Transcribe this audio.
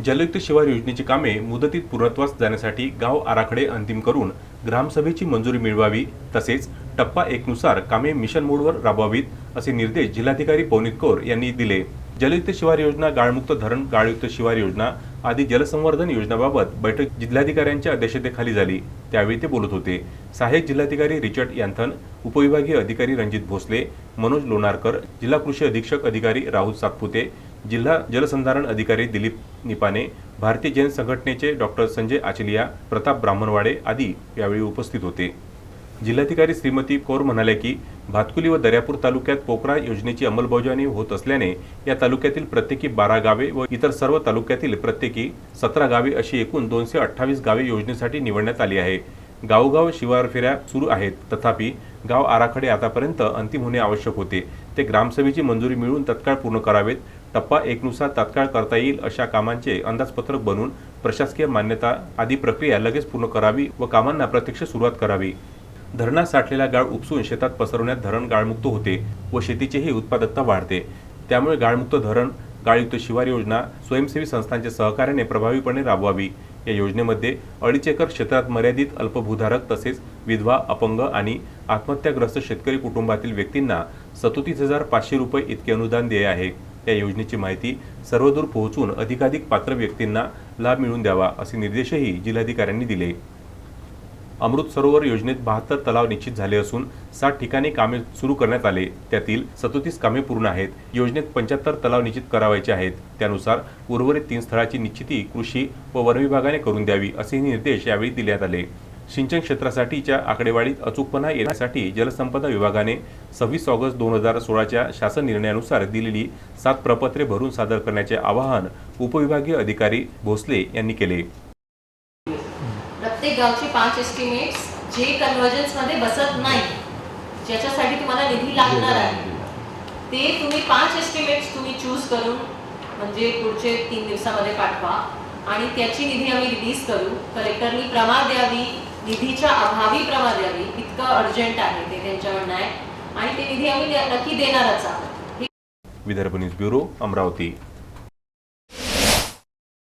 जलयुक्त शिवार योजनेची कामे मुदतीत पूर्णत्वास जाण्यासाठी गाव आराखडे अंतिम करून ग्रामसभेची मंजुरी मिळवावी तसेच टप्पा एकनुसार कामे मिशन मोडवर राबवावीत असे निर्देश जिल्हाधिकारी पवनीत कौर यांनी दिले. जलयुक्त शिवार योजना गाळमुक्त धरण गाळयुक्त शिवार योजना आदी जलसंवर्धन योजनाबाबत बैठक जिल्हाधिकाऱ्यांच्या अध्यक्षतेखाली झाली. त्यावेळी ते बोलत होते. सहाय्यक जिल्हाधिकारी रिचर्ड यांथन उपविभागीय अधिकारी रणजित भोसले मनोज लोणारकर जिल्हा कृषी अधीक्षक अधिकारी राहुल सातपुते जिल्हा जलसंधारण अधिकारी दिलीप निपाने भारतीय जैन संघटनेचे डॉक्टर संजय आचलिया प्रताप ब्राह्मणवाडे आदी यावेळी उपस्थित होते. जिल्हाधिकारी श्रीमती कौर म्हणाल्या की भातकुली व दर्यापूर तालुक्यात पोकरा योजनेची अंमलबजावणी होत असल्याने या तालुक्यातील प्रत्येकी बारा गावे व इतर सर्व तालुक्यातील प्रत्येकी सतरा गावे अशी एकूण दोनशे अठ्ठावीस गावे योजनेसाठी निवडण्यात आली आहे. गावोगाव शिवार फेऱ्या सुरू आहेत. तथापि गाव आराखडे आतापर्यंत अंतिम होणे आवश्यक होते. ते ग्रामसभेची मंजुरी मिळवून तत्काळ पूर्ण करावेत. टप्पा एकनुसार तात्काळ करता येईल अशा कामांचे अंदाजपत्रक बनवून प्रशासकीय मान्यता आदी प्रक्रिया लगेच पूर्ण करावी व कामांना प्रत्यक्ष सुरुवात करावी. धरणात साठलेला गाळ उपसून शेतात पसरवण्यात धरण गाळमुक्त होते व शेतीचीही उत्पादकता वाढते. त्यामुळे गाळमुक्त धरण गाळयुक्त शिवार योजना स्वयंसेवी संस्थांच्या सहकार्याने प्रभावीपणे राबवावी. या योजनेमध्ये अडीच एकर क्षेत्रात मर्यादित अल्पभूधारक तसेच विधवा अपंग आणि आत्महत्याग्रस्त शेतकरी कुटुंबातील व्यक्तींना सदोतीस हजार पाचशे रुपये इतके अनुदान देय आहे. या योजनेची माहिती सर्वदूर पोहोचून अधिकाधिक पात्र व्यक्तींना लाभ मिळवून द्यावा असे निर्देशही जिल्हाधिकाऱ्यांनी दिले. अमृत सरोवर योजनेत बहात्तर तलाव निश्चित झाले असून साठ ठिकाणी कामे सुरू करण्यात आले. त्यातील सदोतीस कामे पूर्ण आहेत. योजनेत पंच्याहत्तर तलाव निश्चित करावायचे आहेत. त्यानुसार उर्वरित तीन स्थळाची निश्चिती कृषी व वनविभागाने करून द्यावी असेही निर्देश यावेळी देण्यात आले. सिंचन क्षेत्रासाठीच्या आकडेवारीत अचूकपणा येण्यासाठी जलसंपदा विभागाने सव्वीस ऑगस्ट दोन हजार सोळाच्या शासन निर्णयानुसार दिलेली सात प्रपत्रे भरून सादर करण्याचे आवाहन उपविभागीय अधिकारी भोसले यांनी केले. प्रत्येक गावचे पाच एस्टिमेट्स जे कन्व्हर्जन्समध्ये बसत नाही ज्याच्यासाठी तुम्हाला निधी लागणार आहे ते तुम्ही पाच एस्टिमेट्स तुम्ही चूज करून म्हणजे पुढचे तीन दिवसामध्ये पाठवा. आणि त्याची निधी आम्ही रिलीज करू. कलेक्टरनी प्रमाण द्यावी. निधीच्या अभावी प्रमा द्यावी इतकं अर्जंट आहे ते त्यांच्या म्हणणं आहे. आणि ते निधी आम्ही नक्की देणारच आहोत. Vidarbha news bureau Amravati.